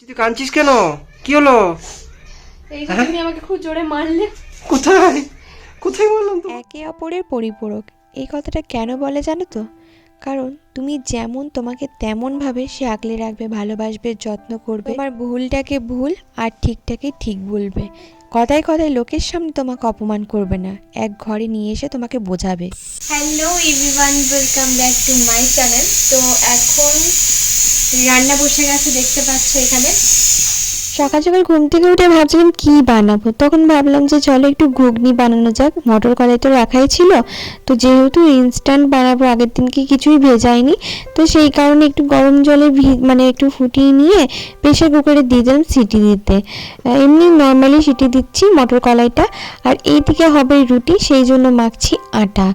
তুই কাঁদছিস কেন? কি হলো? এই যে তুমি আমাকে খুব জোরে মারলে। কোথায়? কোথায় বললাম তো একে অপরের পরিপূরক। এই কথাটা কেন বলে জানো তো? কারণ তুমি যেমন তোমাকে তেমনভাবে সে আগলে রাখবে ভালোবাসবে যত্ন করবে। তোমার ভুলটাকে ভুল আর ঠিকটাকে ঠিক বলবে। কথায় কথায় লোকের সামনে তোমাকে অপমান করবে না। এক ঘরে নিয়ে এসে তোমাকে বোঝাবে। Hello everyone welcome back to my channel তো এখন রান্না বসে গেছে, দেখতে পাচ্ছ এখানে। সকাল সকাল ঘুম থেকে উঠে ভাবছিলাম কি বানাবো। তখন ভাবলাম যে চলো একটু ঘুগনি বানানো যাক। মটর কড়াই তো রাখাই ছিল। তো যেহেতু ইনস্ট্যান্ট বানাবো, আগের দিনকে কিছুই ভেজাইনি, তো সেই কারণে একটু গরম জলে মানে একটু ফুটিয়ে নিয়ে প্রেশার কুকারে দিয়ে দিলাম সিটি দিতে। এমনি নর্মালি সিটি দিচ্ছি মটর কলাইটা আর এইদিকে হবে রুটি, সেই জন্য মাখছি আটা।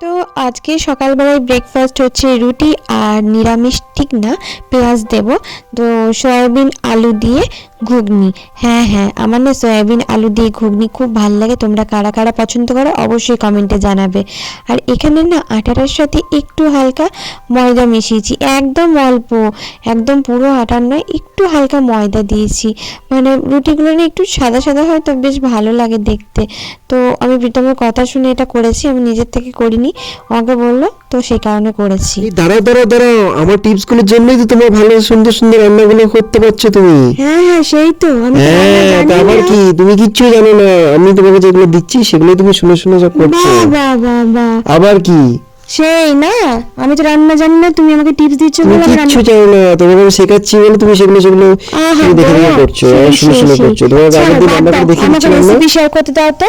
তো আজকে সকালবেলায় ব্রেকফাস্ট হচ্ছে রুটি আর নিরামিষ ঠিক না? পেঁয়াজ দেব। তো সয়াবিন আলু দিয়ে ঘুগনি। হ্যাঁ হ্যাঁ আমার না সয়াবিন, আলু দিয়ে ঘুগনি খুব ভালো লাগে। তোমরা কারা কারা পছন্দ করো অবশ্যই কমেন্টে জানাবে। আর এখানে না আটাটার সাথে একটু হালকা ময়দা মিশিয়েছি। একদম অল্প, একদম পুরো আটার নয়, একটু হালকা ময়দা দিয়েছি। মানে রুটিগুলো না একটু সাদা সাদা হয় তো বেশ ভালো লাগে দেখতে। তো আমি প্রীতমের কথা শুনে এটা করেছি, আমি নিজের থেকে করিনি। আমাকে বলল তো সেই কারণে করেছি। দাঁড়াও দাঁড়াও দাঁড়াও। আমার টিপসগুলোর জন্যই তো তোমার ভালো সুন্দর সুন্দর রান্নাগুলো করতে পারছ তুমি। হ্যাঁ হ্যাঁ সেই তো। আমি হ্যাঁ জানি তা আবার না। কি? তুমি কিচ্ছু জানো না। আমি তোমাকে যেগুলো দিচ্ছি সেগুলো তুমি শুনে শুনে সব করছ। বাহ বাহ বাহ বাহ। আবার কি? সেই না? আমি তো রান্না জানি না তুমি আমাকে টিপস দিচ্ছ বলে আমি রান্না জানো না তোমাকে আমি শেখাচ্ছি বলে তুমি সেগুলো সেগুলো দেখে দেখে করছ শুনে শুনে করছ। তোমাকে চলো, আগের দিন রান্না দাও, আমাকে রেসিপি শেয়ার করতে দাও তো।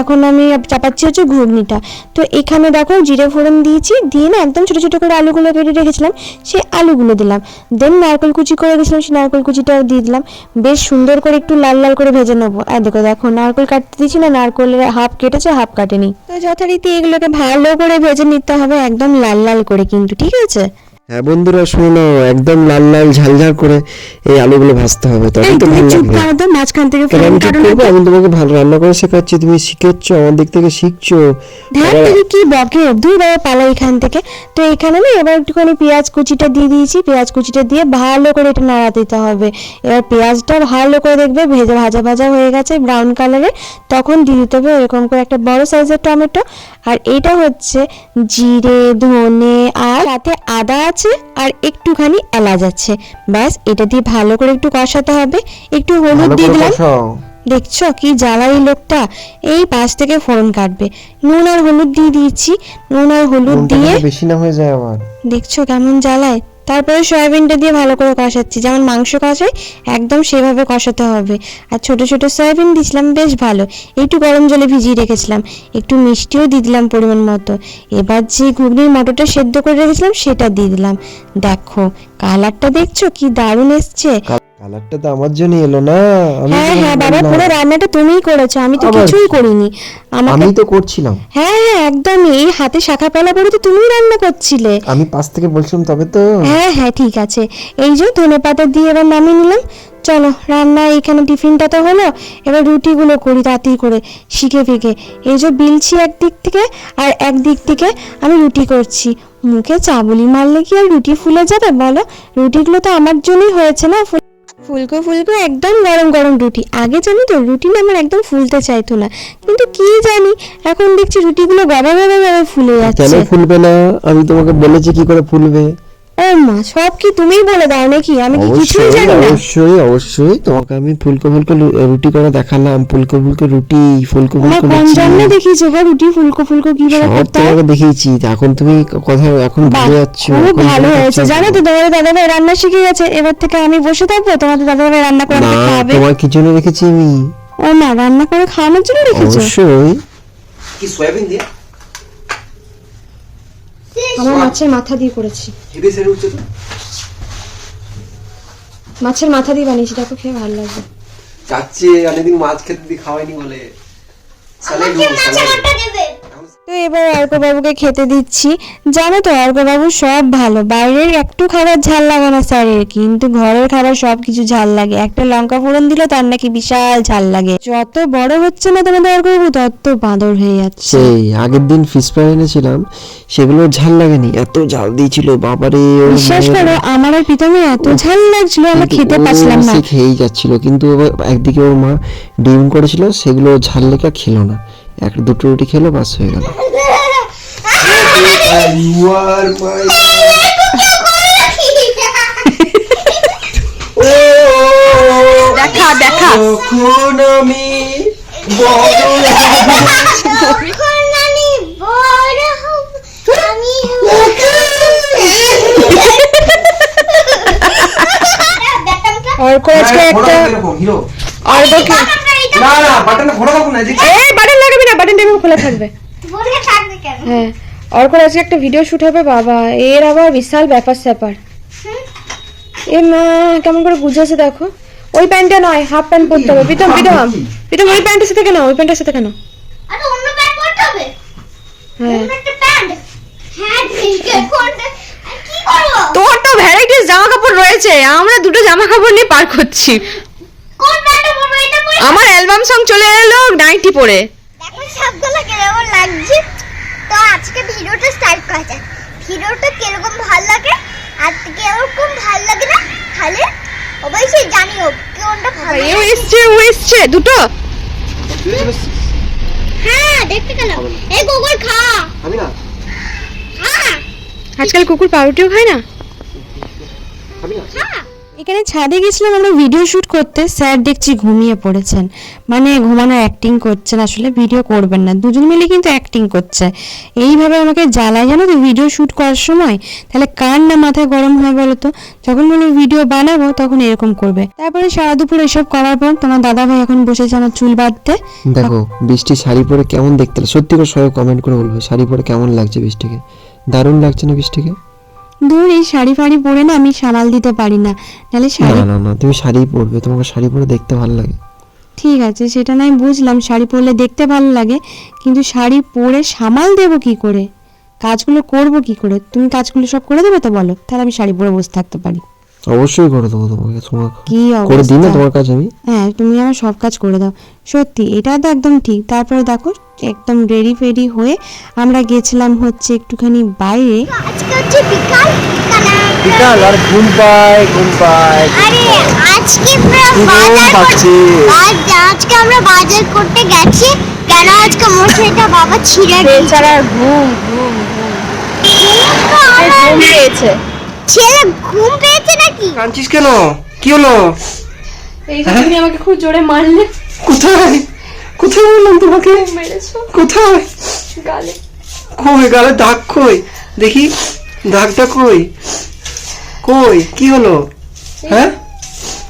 এখন আমি চাপাচ্ছি হচ্ছে ঘুগনিটা। তো এখানে দেখো জিরে ফোড়ন দিয়েছি দিয়ে না একদম ছোট ছোট করে আলুগুলো কেটে রেখেছিলাম সেই আলুগুলো দিলাম। দেন নারকেল কুচি করে গেছিলাম সেই নারকেল কুচিটাও দিয়ে দিলাম। বেশ সুন্দর করে একটু লাল লাল করে ভেজে নেব। আর দেখো দেখো নারকেল কাটতে দিয়েছি না নারকেলের হাফ কেটেছে হাফ কাটেনি। তো যথারীতি এগুলোকে ভালো করে ভেজে নিতে হবে একদম লাল লাল করে কিন্তু ঠিক আছে? হ্যাঁ বন্ধুরা শোনো একদম লাল লাল ঝালঝাল করে এই আলুগুলো ভাজতে হবে তবে তো ভালো লাগবে। তো মাঝখান থেকে না করব? আমি তোমাকে ভালো রান্না করে শেখাচ্ছি তুমি শিখেছো আমার দিক থেকে শিখছো। আবার- কি বকে? বাবা পালা এখান থেকে। তো এখানে না এবার একটুখানি পেঁয়াজ কুচিটা দিয়ে দিয়েছি। পেঁয়াজ কুচিটা দিয়ে ভালো করে এটা নাড়া দিতে হবে। এবার পেঁয়াজটা ভালো করে দেখবে ভেজে ভাজা ভাজা হয়ে গেছে ব্রাউন কালারে তখন দিয়ে দিতে হবে এরকম করে একটা বড় সাইজের টমেটো। আর এটা হচ্ছে জিরে ধনে আর সাথে আদা আছে আর একটুখানি এলাচ আছে। ব্যাস এটা দিয়ে ভালো করে একটু কষাতে হবে। একটু হলুদ দিয়ে দিলাম। দেখছ কি জ্বালা এই লোকটা? এই পাশ থেকে ফোরন কাটবে। নুন আর হলুদ দিয়ে দিয়েছি। নুন আর হলুদ দিয়ে বেশি না হয়ে যায় আবার। দেখছ কেমন জ্বালায়। তারপরে সয়াবিনটা দিয়ে ভালো করে কষাচ্ছি। যেমন মাংস কষাই, একদম সেভাবে কষাতে হবে। আর ছোট ছোট সয়াবিন দিছিলাম, বেশ ভালো। একটু গরম জলে ভিজিয়ে রেখেছিলাম। একটু মিষ্টিও দিয়ে দিলাম পরিমাণ মতো। এবার যে ঘুগনির মটরটা সেদ্ধ করে রেখেছিলাম, সেটা দিয়ে দিলাম। দেখো কালারটা দেখছ? কি দারুণ এসছে! কালারটা তো আমার জন্য এলো না। হ্যাঁ হ্যাঁ বাবা পুরো রান্নাটা তুমিই করেছ আমি তো কিছুই করিনি। আমি তো করছিলাম। হ্যাঁ হ্যাঁ একদম এই হাতে শাখা পালা পরে তো তুমিই রান্না করছিলে। আমি পাশ থেকে বলছিলাম তবে তো। হ্যাঁ হ্যাঁ ঠিক আছে। এই যে ধনে পাতা দিয়ে এবার নামিয়ে নিলাম। চলো রান্না এখানে টিফিনটা তো হলো। এবার রুটিগুলো করি তাড়াতাড়ি করে শিখে ফিকে এই যে বিলছি একদিক থেকে আর একদিক থেকে আমি রুটি করছি। মুখে চাবুলি মারলে কি আর রুটি ফুলে যাবে বলো? রুটিগুলো তো আমার জন্যই হয়েছে না ফুলকো ফুলকো একদম গরম গরম রুটি। আগে জানি তো রুটি না আমার একদম ফুলতে চাইতো না। কিন্তু কি জানি এখন দেখছি রুটিগুলো গবা গবা গবা ফুলে কেন ফুলবে না? আমি তোমাকে বলেছি কি করে ফুলবে। ও মা সব কি তুমিই বলে দাও নাকি? আমি কি কিছুই জানি না। অবশ্যই অবশ্যই। তোমাকে আমি ফুলকো ফুলকো রুটি করে দেখালাম ফুলকো ফুলকো রুটি ফুলকো ফুলকো কোন জন্মে দেখিয়েছো গো রুটি ফুলকো ফুলকো কীভাবে সব করতে তোমাকে দেখিয়েছি এখন তুমি কথা এখন ভুলে যাচ্ছ খুব ভালো হয়েছে। জানো তো তোমাদের দাদা ভাই রান্না শিখে গেছে। এবার থেকে আমি বসে থাকব তোমাদের দাদা ভাই রান্না করে না আমাকে খাওয়াবে। তোমার কি জন্য রেখেছি আমি? ও মা রান্না করে খাওয়ানোর জন্য রেখেছো? অবশ্যই। কি সয়াবিন দিয়ে? আমার মাছের মাথা দিয়ে করেছি। হেভি সেরে উঠছে তো? মাছের মাথা দিয়ে বানিয়েছি দেখো খেয়ে ভালো লাগবে। চাচ্ছি অনেকদিন মাছ খেতে দিয়ে খাওয়াইনি বলে। তো এবার অর্কবাবুকে খেতে দিচ্ছি। জানো তো অর্কবাবু সব ভালো। বাইরের একটু খাবার ঝাল লাগে না স্যারের কিন্তু ঘরের খাবার সব কিছু ঝাল লাগে। একটা লঙ্কা ফোড়ন দিলে তার নাকি বিশাল ঝাল লাগে। যত বড় হচ্ছে না তোমাদের অর্কবাবু তত বাঁদর হয়ে যাচ্ছে। সেই আগের দিন ফিশ ফ্রাই এনেছিলাম সেগুলো ঝাল লাগেনি। এত ঝাল দিয়েছিল বাবারে বিশ্বাস করো আমার আর প্রীতমের এত ঝাল লাগছিল আমরা খেতে পারছিলাম না। সে খেয়েই যাচ্ছিল কিন্তু একদিকে ওর মা ডিম করেছিল সেগুলো ঝাল লেখা খেলো না। এক দুটো রুটি খেলো বাস হয়ে গেল। দেখা দেখা। কখন আমি অর্ক আজকে একটা হিরো। অর্ককে না না বাটনে ঘোরা দেবো না এই বাটন লাগাবি না বাটন টেবিল খোলা থাকবে। থাকবে কেন? হ্যাঁ অর্কর আজকে একটা ভিডিও শুট হবে বাবা। এর আবার বিশাল ব্যাপার স্যাপার। এ মা কেমন করে বুঝেছে দেখো। ওই প্যান্টটা নয় হাফ প্যান্ট পরতে হবে। প্রীতম প্রীতম প্রীতম ওই প্যান্টের সাথে কেন? ওই প্যান্টের সাথে কেন? আর অন্য প্যান্ট পরতে হবে? হ্যাঁ। অন্য একটা প্যান্ট? হ্যাঁ তোর তো ভ্যারাইটিস জামা কাপড় রয়েছে। আমরা দুটো জামা কাপড় নিয়ে পার করছি। আমার অ্যালবাম সং চলে এলো নাইটি পরে দেখো সবগুলো কীরকম লাগছে। তো আজকে ভিডিওটা স্টার্ট করা যাক। ভিডিওটা কীরকম ভালো লাগে আর কীরকম ভালো লাগে না তাহলে অবশ্যই জানিও কোনটা ভালো এও এসছে ও এসছে দুটো। হ্যাঁ দেখতে গেলাম এই গোবর খা। আমি না। হ্যাঁ আজকাল কুকুর পাউরুটিও খায় না? আমি না। হ্যাঁ এখানে ছাদে গেছিলাম আমরা ভিডিও শুট করতে, স্যার দেখছি ঘুমিয়ে পড়েছেন। মানে ঘুমানো অ্যাক্টিং করছেন, আসলে ভিডিও করবেন না। দুজন মিলে কিন্তু অ্যাক্টিং করছে। এইভাবে আমাকে জ্বালায়, জানো তো ভিডিও শুট করার সময়? তাহলে কার না মাথায় গরম হয় বলো তো? যখন বলব ভিডিও বানাবো, তখন এরকম করবে। তারপরে সারা দুপুর এসব করার পর তোমার দাদা ভাই এখন বসেছে আমার চুল বাঁধতে। দেখো, বৃষ্টি শাড়ি পরে কেমন দেখতে? সত্যি করে সবাই কমেন্ট করে বলবে, শাড়ি পরে কেমন লাগছে বৃষ্টিকে? দারুণ লাগছে না বৃষ্টিকে? দূর এই শাড়ি ফাড়ি পরে না আমি সামাল দিতে পারি না। নাহলে শাড়ি না না না তুমি শাড়ি পরবে তোমাকে শাড়ি পরে দেখতে ভালো লাগে। ঠিক আছে সেটা নাই বুঝলাম শাড়ি পরলে দেখতে ভালো লাগে কিন্তু শাড়ি পরে সামাল দেব কি করে? কাজগুলো করব কি করে? তুমি কাজগুলো সব করে দেবে তো বলো তাহলে আমি শাড়ি পরে বসে থাকতে পারি। অবশ্যই করে দেবো তোমাকে তোমার কি করে দিই না তোমার কাছে আমি? হ্যাঁ তুমি আমার সব কাজ করে দাও। সত্যি এটা তো একদম ঠিক। তারপরে দেখো একদম রেডি ফেডি হয়ে আমরা গেছিলাম হচ্ছে একটুখানি বাইরে। আজকে হচ্ছে বিকাল। বিকাল আর ঘুম পায় ঘুম পায়। আরে আজকে আমরা বাজার করতে আজ আজকে আমরা বাজার করতে গেছি। কেন আজকে মশাইটা বাবা ছিঁড়ে দিয়েছে ছাড়া ঘুম ঘুম ঘুম। পেয়েছে ছেলে ঘুম পেয়েছে নাকি? কাঁদছিস কেন? কি হলো? এই যে তুমি আমাকে খুব জোরে মারলে। কোথায়? কোথায় বললাম তোমাকে? মেরেছো। কোথায়? গালে। কই গালে দাগ কই? দেখি দাগটা কই? কই? কি হলো? হ্যাঁ?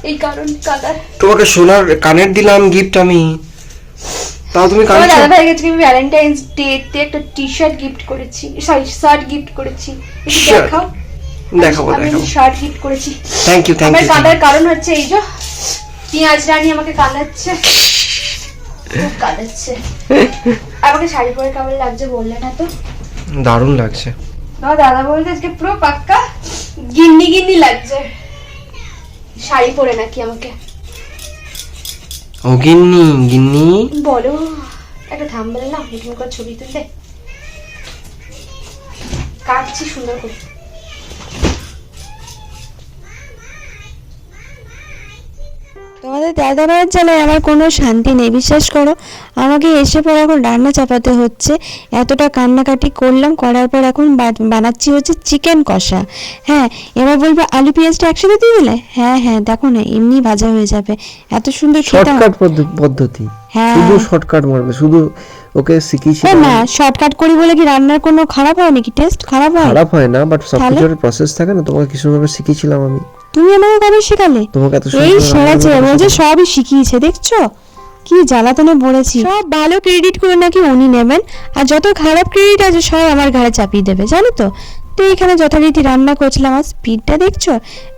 এই কারণ কাদার। তোমাকে সোনার কানের দিলাম গিফট আমি। তাও তুমি কাঁদছো? দাদা ভাই গেছে আমি ভ্যালেন্টাইন্স ডে তে একটা টি শার্ট গিফট করেছি। সরি শার্ট গিফট করেছি। দেখাও। দেখাবো আমি দেখাবো। শার্ট গিফট করেছি। থ্যাংক ইউ থ্যাংক ইউ কাঁদার কারণ হচ্ছে এই যে পিঁয়াজ রানী আমাকে কাঁদাচ্ছে। খুব কাঁদাচ্ছে। আমাকে শাড়ি পরে কেমন লাগছে বললে না তো? দারুণ লাগছে। আমার দাদা বলতে আজকে পুরো পাক্কা গিন্নি গিন্নি লাগছে। শাড়ি পরে নাকি আমাকে। ও গিন্নি গিন্নি। বলো একটা থাম্বেল না করে ছবি তুলতে। কাটছি সুন্দর করে। তোমাদের দাদা ভাইয়ের জ্বালায় আমার কোনো শান্তি নেই বিশ্বাস করো। আমাকে এসে পর এখন রান্না চাপাতে হচ্ছে। এতটা কান্নাকাটি করলাম করার পর এখন বানাচ্ছি হচ্ছে চিকেন কষা। হ্যাঁ এবার বলব আলু পেঁয়াজটা একসাথে দিয়ে দিলে? হ্যাঁ হ্যাঁ দেখো না এমনি ভাজা হয়ে যাবে। এত সুন্দর শর্টকাট পদ্ধতি। হ্যাঁ। শুধু শর্টকাট মারবে শুধু ওকে শিখিয়েছি না শর্টকাট করি বলে কি রান্নার কোনো খারাপ হয় নাকি টেস্ট খারাপ হয়? খারাপ হয় না বাট সব কিছুর প্রসেস থাকে না তোমাকে কি সুন্দর শিখিয়েছিলাম আমি। তুমি আমাকে কবে শেখালে? এই সুন্দর সেরেছে যে সবই শিখিয়েছে দেখছ? কি জ্বালাতনে পড়েছি সব ভালো ক্রেডিট করে নাকি উনি নেবেন আর যত খারাপ ক্রেডিট আছে সব আমার ঘাড়ে চাপিয়ে দেবে জানো তো? তো এখানে যথারীতি রান্না করছিলাম, আর স্পিডটা দেখছ?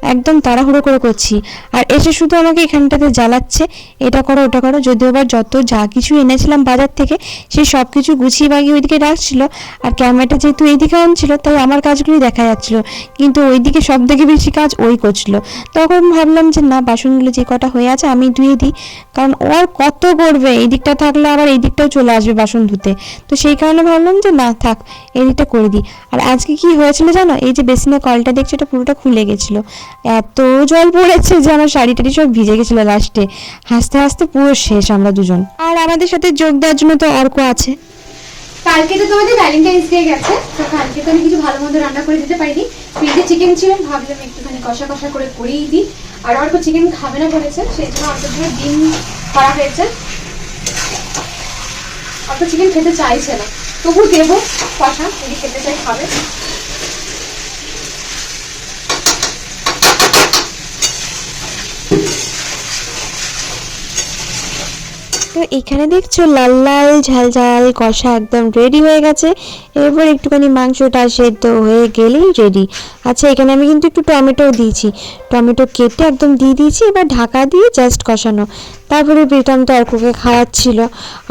একদম তাড়াহুড়ো করে করছি। আর এসে শুধু আমাকে এখানটাতে জ্বালাচ্ছে, এটা করো, ওটা করো। যদিও আবার যত যা কিছু এনেছিলাম বাজার থেকে সেই সব কিছু গুছিয়ে বাগিয়ে ওইদিকে রাখছিল। আর ক্যামেরাটা যেহেতু এইদিকে অন ছিল, তাই আমার কাজগুলি দেখা যাচ্ছিল। কিন্তু ওইদিকে সব থেকে বেশি কাজ ওই করছিল। তখন ভাবলাম যে, না, বাসনগুলো যে কটা হয়ে আছে, আমি ধুয়ে দিই। কারণ ও আর কত করবে? এই দিকটা থাকলে আবার এই দিকটাও চলে আসবে বাসন ধুতে। তো সেই কারণে ভাবলাম যে, না, থাক এই দিকটা করে দিই। আর আজকে কি হয়েছিল জানো? এই যে বেসিনের কলটা দেখছ, এটা পুরোটা খুলে গেছিল। এত জল পড়েছে যে আমার শাড়ি টাড়ি সব ভিজে গেছিল লাস্টে হাসতে হাসতে পুরো শেষ আমরা দুজন। আর আমাদের সাথে যোগ দেওয়ার জন্য তো অর্ক আছে। কালকে তো তোমাদের ভ্যালেন্টাইন্স ডে গেছে, তো কালকে তো আমি কিছু ভালো মন্দ রান্না করে দিতে পারিনি। ফ্রিজে চিকেন ছিল, ভাবলাম একটুখানি কষা কষা করে করেই দিই। আর অল্প চিকেন খাবে না বলেছে, সেই জন্য অল্প ধরে ডিম করা হয়েছে। অল্প চিকেন খেতে চাইছে না। তবু দেবো কষা, যদি খেতে চাই খাবে। তো এখানে দেখছ লাল লাল, ঝাল ঝাল, কষা একদম রেডি হয়ে গেছে। এরপর একটুখানি মাংসটা সেদ্ধ হয়ে গেলেই রেডি আচ্ছা এখানে আমি কিন্তু একটু টমেটোও দিয়েছি। টমেটো কেটে একদম দিয়ে দিয়েছি, এবার ঢাকা দিয়ে জাস্ট কষানো। তারপরে প্রীতম তো অর্ককে খাওয়াচ্ছিল,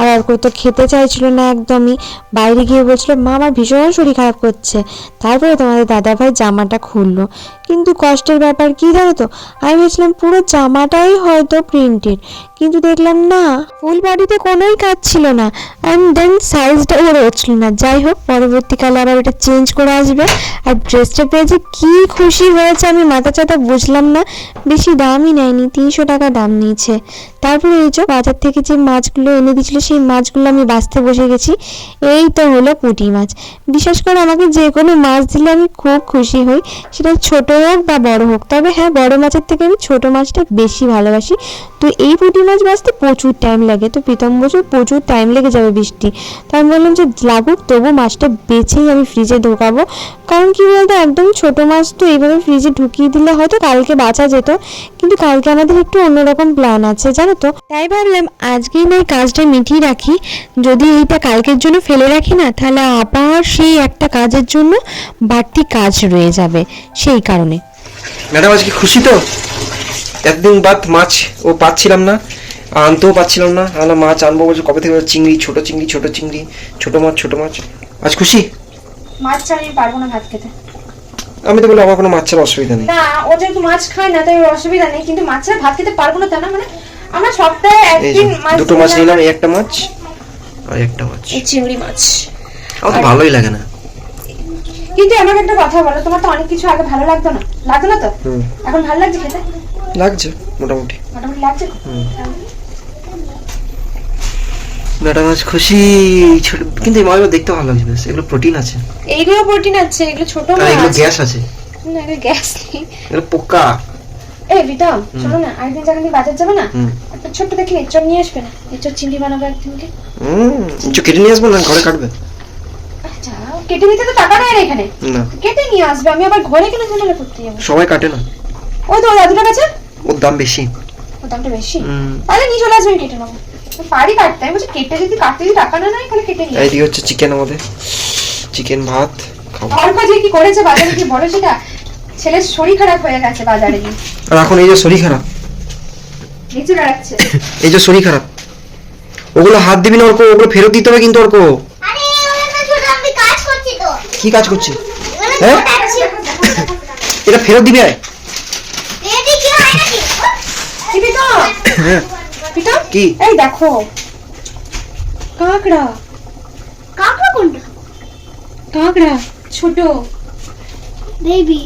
আর অর্ক তো খেতে চাইছিল না একদমই। বাইরে গিয়ে বলছিল, মা, আমার ভীষণ শরীর খারাপ করছে। তারপরে তোমাদের দাদাভাই জামাটা খুললো। কিন্তু কষ্টের ব্যাপার কি জানো তো? আমি ভেবেছিলাম পুরো জামাটাই হয়তো প্রিন্টেড কিন্তু দেখলাম না ফুল বডিতে কোনোই কাজ ছিল না। অ্যান্ড দেন সাইজটা ওর হচ্ছিল না। যাই হোক, পরবর্তীকালে আবার ওটা চেঞ্জ করে আসবে। আর ড্রেসটা পেয়ে যে কী খুশি হয়েছে আমি মাথা চাতা বুঝলাম না। বেশি দামই নেয়নি, তিনশো টাকা দাম নিয়েছে। তারপরে এই যে বাজার থেকে যে মাছগুলো এনে দিয়েছিল, সেই মাছগুলো আমি বাঁচতে বসে গেছি। এই তো হলো পুঁটি মাছ। বিশেষ করে, আমাকে যে কোনো মাছ দিলে আমি খুব খুশি হই। সেটা ছোট হোক বা বড় হোক, তবে হ্যাঁ বড় মাছের থেকে আমি ছোট মাছটা বেশি ভালোবাসি। তো এই পুঁটি মাছ বাঁচতে প্রচুর টাইম লাগে। তো প্রীতম বছর প্রচুর টাইম লেগে যাবে বৃষ্টি। তো আমি বললাম যে লাগুক তবু মাছটা বেছেই আমি ফ্রিজে ঢোকাবো। কারণ কি বলতো, একদম ছোট মাছ তো এইভাবে ফ্রিজে ঢুকিয়ে দিলে হয়তো কালকে বাঁচা যেত। কিন্তু কালকে আমাদের একটু অন্যরকম প্ল্যান আছে। জানো তো তাই ভাবলাম আজকেই নয় কাজটা মিটিয়ে রাখি। যদি এইটা কালকের জন্য ফেলে রাখি না তাহলে আবার সেই একটা কাজের জন্য বাড়তি কাজ রয়ে যাবে। সেই কারণে। ম্যাডাম আজকে খুশি তো? একদিন বাদ মাছ ও পাচ্ছিলাম না আনতেও পাচ্ছিলাম না। আমরা মাছ আনব বলছে কবে থেকে চিংড়ি ছোট চিংড়ি ছোট চিংড়ি ছোট মাছ ছোট মাছ। আজ খুশি? মাছ ছাড়া আমি পারব না ভাত খেতে। আমি তো বলি আমার কোনো মাছ ছাড়া অসুবিধা নেই। না ও যেহেতু মাছ খায় না তাই ওর অসুবিধা নেই। কিন্তু মাছ ছাড়া ভাত খেতে পারব না তা না মানে আমরা সপ্তাহে একদিন মাছ দুটো মাছ নিলাম। এই একটা মাছ আর একটা মাছ। এই চিংড়ি মাছ। আমার তো ভালোই লাগে না। কিন্তু আমাকে একটা কথা বলো তোমার তো অনেক কিছু আগে ভালো লাগতো না। লাগতো না তো এখন ভালো লাগছে খেতে? লাগছে মোটামুটি। মোটামুটি লাগছে ম্যাডাম আজ খুশি ছোট কিন্তু এই মাছগুলো দেখতে ভালো লাগছে বেশ। এগুলো প্রোটিন আছে। এইগুলো প্রোটিন আছে এগুলো ছোট আর এগুলো গ্যাস আছে। না এগুলো গ্যাস নেই। এগুলো পোকা। এই শোনো না আরেকদিন যখন তুমি বাজার যাবে না একটা ছোট্ট দেখি এঁচড় নিয়ে আসবে না? এঁচড় চিংড়ি বানাবো একদিনকে হুম কেটে নিয়ে আসব না ঘরে কাটবে। আচ্ছা কেটে নিতে তো টাকা নেই এখানে। না। কেটে নিয়ে আসবে আমি আবার ঘরে কেন ঝামেলা করতে যাব? সবাই কাটে না। ওই তো দাদুটার কাছে? ওর দাম বেশি। ওর দামটা বেশি? তাহলে নিয়ে চলে আসবে কেটে নেব। পারি কাটতে আমি বলছি কেটে যদি কাটতে যদি টাকা না নেয় তাহলে কেটে নিয়ে এইদিকে হচ্ছে চিকেন আমাদের। চিকেন ভাত খাব। অল্প যে কি করেছে বাজারে কি বলো সেটা? ছেলের শরীর খারাপ হয়ে গেছে বাজারে। গিয়ে আর এখন এই যে শরীর খারাপ। নিচে বেড়াচ্ছে এই যে শরীর খারাপ। ওগুলো হাত দিবি না অর্ক ওগুলো ফেরত দিতে হবে কিন্তু অর্ক আরে ওগুলো তো ছোট আমি কাজ করছি তো। কি কাজ করছি হ্যাঁ? এটা ফেরত দিবি আয়। হয় হ্যাঁ। কি? এই দেখো। কাঁকড়া। কাকড়া কোনটা? কাঁকড়া ছোট। Baby.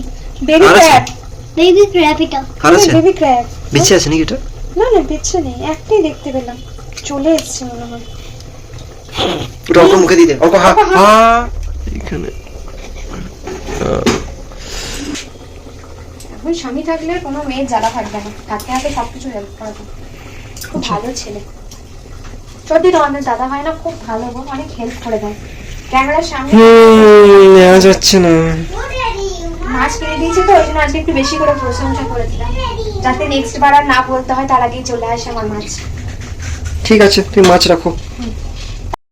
Baby crab baby crab এটা। আর আছে বেবি ক্র্যাব বেঁচে আছে নাকি এটা? না না বেছে নেই। একটাই দেখতে পেলাম। চলে এসছে মনে হয়। ওটা অল্প মুখে দিতে অল্প হা হা। এখানে এখন স্বামী থাকলে কোনো মেয়ের জ্বালা থাকবে না। হাতে হাতে সবকিছু হেল্প করা খুব ভালো ছেলে। সত্যি তো আমাদের দাদা হয় না খুব ভালো গো অনেক হেল্প করে দেয়। ক্যামেরার সামনে যাচ্ছে না। মাছ কিনে দিয়েছে তো, ওই জন্য আজকে একটু বেশি করে প্রশংসা করে দিলাম যাতে নেক্সট বার আর না বলতে হয়, তার আগেই চলে আসে আমার মাছ ঠিক আছে, তুমি মাছ রাখো।